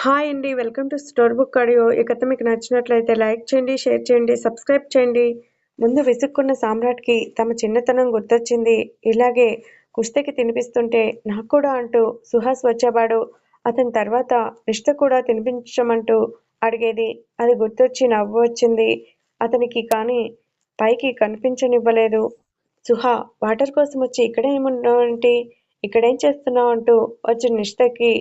Hi అండి welcome to store book audio ఈ కథ మీకు నచ్చినట్లయితే లైక్ చేయండి షేర్ చేయండి సబ్స్క్రైబ్ చేయండి. ముందు విసుక్కున్న సామ్రాట్కి తమ చిన్నతనం గుర్తొచ్చింది. ఇలాగే కుస్తకి తినిపిస్తుంటే నాకు కూడా అంటూ సుహాస్ వచ్చేవాడు. అతని తర్వాత రిష్ట కూడా తినిపించమంటూ అడిగేది. అది గుర్తొచ్చి నవ్వు వచ్చింది. అతనికి కానీ పైకి కనిపించనివ్వలేదు. సుహా వాటర్ కోసం వచ్చి ఇక్కడే ఇక్కడేం చేస్తున్నావు అంటూ వచ్చి నిష్టకి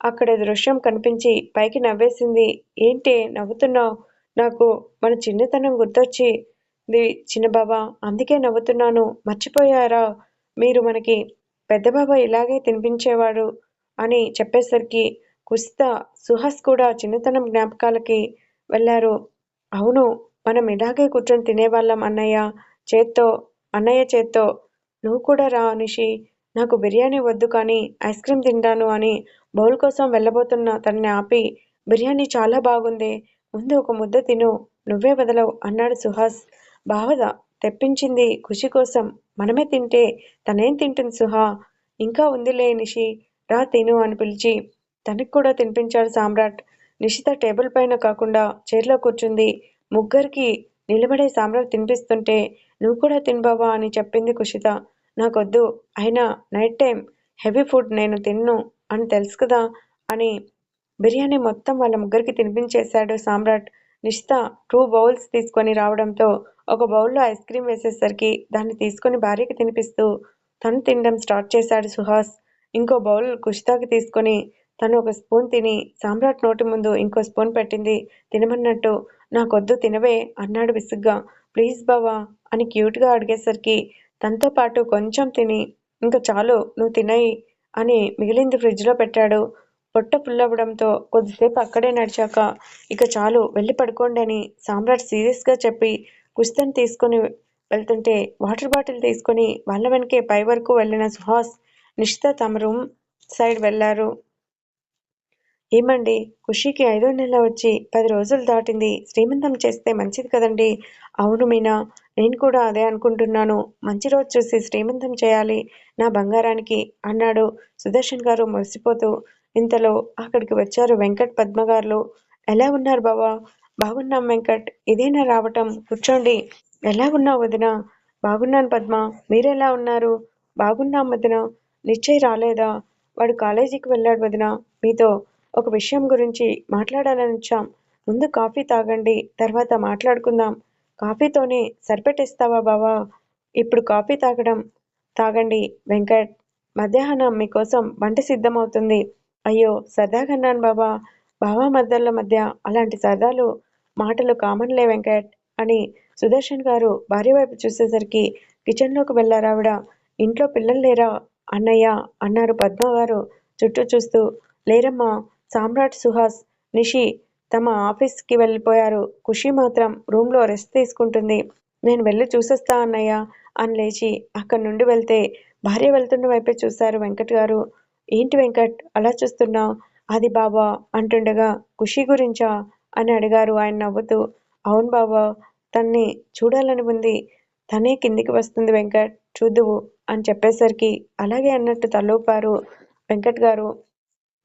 అక్కడ దృశ్యం కనిపించి పైకి నవ్వేసింది. ఏంటి నవ్వుతున్నావు? నాకు మన చిన్నతనం గుర్తొచ్చి ది చిన్నబాబా. అందుకే నవ్వుతున్నాను. మర్చిపోయారా? మీరు మనకి పెద్దబాబా ఇలాగే తినిపించేవాడు అని చెప్పేసరికి కుస్తా సుహాస్ కూడా చిన్నతనం జ్ఞాపకాలకి వెళ్ళారు. అవును మనం ఇలాగే కూర్చొని తినేవాళ్ళం అన్నయ్య చేత్తో అన్నయ్య చేత్తో. నువ్వు కూడా రా నిషి. నాకు బిర్యానీ వద్దు కానీ ఐస్ క్రీమ్ తింటాను అని బౌల్ కోసం వెళ్ళబోతున్న తనని ఆపి బిర్యానీ చాలా బాగుంది. ముందు ఒక ముద్ద తిను. నువ్వే వదలవు అన్నాడు సుహాస్. బావద తెప్పించింది ఖుషి కోసం మనమే తింటే తనేం తింటుంది సుహా? ఇంకా ఉందిలే నిషి రా తిను అని పిలిచి తనకి కూడా తినిపించాడు సామ్రాట్. నిషిత టేబుల్ పైన కాకుండా చైర్లో కూర్చుంది. ముగ్గురికి నిలబడే సామ్రాట్ తినిపిస్తుంటే నువ్వు కూడా తినబావా అని చెప్పింది కుషిత. నాకొద్దు. అయినా నైట్ టైం హెవీ ఫుడ్ నేను తిన్ను అని తెలుసు కదా అని బిర్యానీ మొత్తం వాళ్ళ ముగ్గురికి తినిపించేశాడు సామ్రాట్. నిష్త టూ బౌల్స్ తీసుకొని రావడంతో ఒక బౌల్లో ఐస్ క్రీమ్ వేసేసరికి దాన్ని తీసుకొని భార్యకి తినిపిస్తూ తను తినడం స్టార్ట్ చేశాడు సుహాస్. ఇంకో బౌల్ కుషితాకి తీసుకొని తను ఒక స్పూన్ తిని సామ్రాట్ నోటి ముందు ఇంకో స్పూన్ పెట్టింది. తినమన్నట్టు నాకొద్దు తినవే అన్నాడు విసుగ్గా. ప్లీజ్ బావా అని క్యూట్గా అడిగేసరికి తనతో పాటు కొంచెం తిని ఇంకా చాలు నువ్వు తినయి అని మిగిలింది ఫ్రిడ్జ్లో పెట్టాడు. పొట్ట పుల్లవ్వడంతో కొద్దిసేపు అక్కడే నడిచాక ఇక చాలు వెళ్ళి పడుకోండి అని సామ్రాట్ సీరియస్గా చెప్పి కుస్తని తీసుకొని వెళ్తుంటే వాటర్ బాటిల్ తీసుకొని వాళ్ళ వెనకే పై వరకు వెళ్ళిన సుహాస్ నిషిత తమ రూమ్ సైడ్ వెళ్ళారు ఏమండి ఖుషీకి ఐదో నెల వచ్చి పది రోజులు దాటింది. శ్రీమంతం చేస్తే మంచిది కదండి? అవును మీనా నేను కూడా అదే అనుకుంటున్నాను. మంచి రోజు చూసి శ్రీమంతం చేయాలి. నా బంగారానికి అన్నాడు సుదర్శన్ గారు మురిసిపోతూ. ఇంతలో అక్కడికి వచ్చారు వెంకట్ పద్మగారులు ఎలా ఉన్నారు బావా? బాగున్నాం వెంకట్. ఇదేనా రావటం? కూర్చోండి. ఎలా ఉన్నావు వదిన? బాగున్నాను పద్మ. మీరెలా ఉన్నారు? బాగున్నాం వదిన. నిశ్చయ్ రాలేదా? వాడు కాలేజీకి వెళ్ళాడు వదిన. మీతో ఒక విషయం గురించి మాట్లాడాలని వచ్చాం. ముందు కాఫీ తాగండి. తర్వాత మాట్లాడుకుందాం. కాఫీతోనే సరిపెట్టేస్తావా బావా? ఇప్పుడు కాఫీ తాగడం తాగండి వెంకట్. మధ్యాహ్నం మీకోసం వంట సిద్ధమవుతుంది. అయ్యో సరదాగన్నాను బాబా బావా. మద్దళ్ళ మధ్య అలాంటి సరదాలు మాటలు కామన్లే వెంకట్ అని సుదర్శన్ గారు భార్య వైపు చూసేసరికి కిచెన్లోకి వెళ్ళారావిడ ఇంట్లో పిల్లలు లేరా? అన్నయ్య అన్నారు పద్మ గారు చుట్టూ చూస్తూ. లేరమ్మా సామ్రాట్ సుహాస్ నిషి తమ ఆఫీస్కి వెళ్ళిపోయారు. ఖుషి మాత్రం రూమ్లో రెస్ట్ తీసుకుంటుంది. నేను వెళ్ళి చూసేస్తా అన్నయ్య అని లేచి అక్కడి నుండి వెళ్తే భార్య వెళ్తున్న వైపే చూశారు వెంకట్ గారు. ఏంటి వెంకట్ అలా చూస్తున్నావు? అది బాబా అంటుండగా ఖుషి గురించా అని అడిగారు ఆయన నవ్వుతూ. అవును బాబా తన్ని చూడాలని ఉంది. తనే కిందికి వస్తుంది వెంకట్ చూద్దువు అని చెప్పేసరికి అలాగే అన్నట్టు తలూపారు వెంకట్ గారు.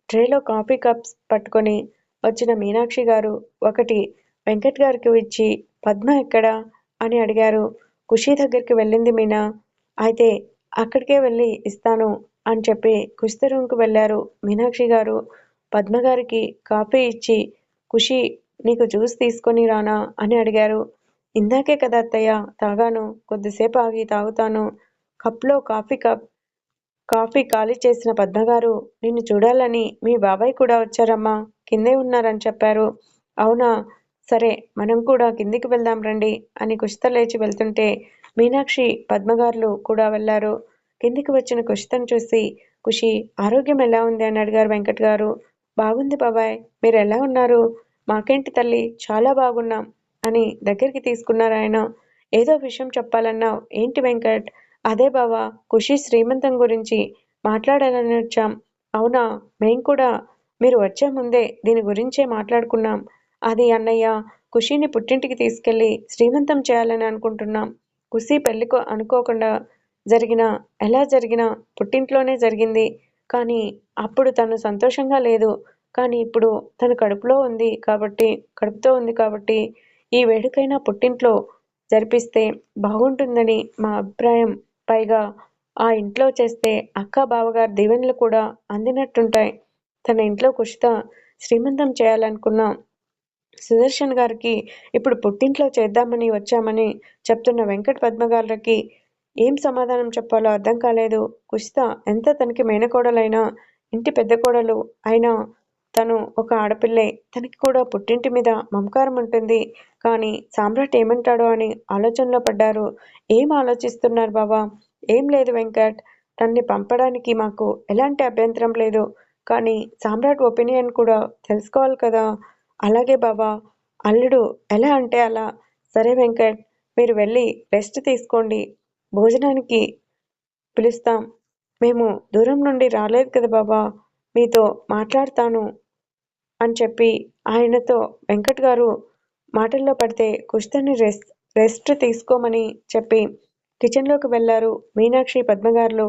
ట్రేలో కాఫీ కప్స్ పట్టుకొని వచ్చిన మీనాక్షి గారు ఒకటి వెంకట్ గారికి ఇచ్చి పద్మ ఎక్కడా? అని అడిగారు. ఖుషి దగ్గరికి వెళ్ళింది మీనా. అయితే అక్కడికే వెళ్ళి ఇస్తాను అని చెప్పి కుస్తీ రూమ్కి వెళ్ళారు మీనాక్షి గారు. పద్మగారికి కాఫీ ఇచ్చి ఖుషి నీకు జ్యూస్ తీసుకొని రానా? అని అడిగారు. ఇందాకే కదా అత్తయ్య తాగాను. కొద్దిసేపు ఆగి తాగుతాను. కప్లో కాఫీ కప్ కాఫీ ఖాళీ చేసిన పద్మగారు నిన్ను చూడాలని మీ బాబాయ్ కూడా వచ్చారమ్మా. కిందే ఉన్నారని చెప్పారు. అవునా? సరే మనం కూడా కిందికి వెళ్దాం రండి అని కుషిత లేచి వెళ్తుంటే మీనాక్షి పద్మగారులు కూడా వెళ్ళారు కిందికి వచ్చిన కుషితను చూసి ఖుషి ఆరోగ్యం ఎలా ఉంది? అని అడిగారు వెంకట్ గారు. బాగుంది బాబాయ్. మీరు ఎలా ఉన్నారు? మాకేంటి తల్లి? చాలా బాగున్నాం అని దగ్గరికి తీసుకున్నారు ఆయన. ఏదో విషయం చెప్పాలన్నావు. ఏంటి వెంకట్? అదే బావా. ఖుషి శ్రీమంతం గురించి మాట్లాడాలని వచ్చాం. అవునా? మేం కూడా మీరు వచ్చే ముందే దీని గురించే మాట్లాడుకున్నాం. అది అన్నయ్య ఖుషిని పుట్టింటికి తీసుకెళ్ళి శ్రీమంతం చేయాలని అనుకుంటున్నాం. ఖుషి పెళ్ళికో అనుకోకుండా జరిగిన ఎలా జరిగినా పుట్టింట్లోనే జరిగింది. కానీ అప్పుడు తను సంతోషంగా లేదు. కానీ ఇప్పుడు తన కడుపులో ఉంది కాబట్టి కడుపుతో ఉంది కాబట్టి ఈ వేడుకైనా పుట్టింట్లో జరిపిస్తే బాగుంటుందని మా అభిప్రాయం. పైగా ఆ ఇంట్లో చేస్తే అక్క బావగారి దీవెనలు కూడా అందినట్టుంటాయి. తన ఇంట్లో కుషిత శ్రీమంతం చేయాలనుకున్న సుదర్శన్ గారికి ఇప్పుడు పుట్టింట్లో చేద్దామని వచ్చామని చెప్తున్న వెంకట్ పద్మగారులకి ఏం సమాధానం చెప్పాలో అర్థం కాలేదు. కుషిత ఎంత తనకి మేనకోడలైనా ఇంటి పెద్ద కోడలు అయినా తను ఒక ఆడపిల్లే. తనకి కూడా పుట్టింటి మీద మమకారం ఉంటుంది. కానీ సామ్రాట్ ఏమంటాడో అని ఆలోచనలో పడ్డారు. ఏం ఆలోచిస్తున్నారు బావా? ఏం లేదు వెంకట్. తన్ని పంపడానికి మాకు ఎలాంటి అభ్యంతరం లేదు. కానీ సామ్రాట్ ఒపీనియన్ కూడా తెలుసుకోవాలి కదా. అలాగే బాబా అల్లుడు ఎలా అంటే అలా. సరే వెంకట్ మీరు వెళ్ళి రెస్ట్ తీసుకోండి. భోజనానికి పిలుస్తాం. మేము దూరం నుండి రాలేదు కదా బాబా మీతో మాట్లాడతాను అని చెప్పి ఆయనతో వెంకట్ గారు మాటల్లో పడితే కుస్తని రెస్ట్ రెస్ట్ తీసుకోమని చెప్పి కిచెన్లోకి వెళ్ళారు మీనాక్షి పద్మగారులు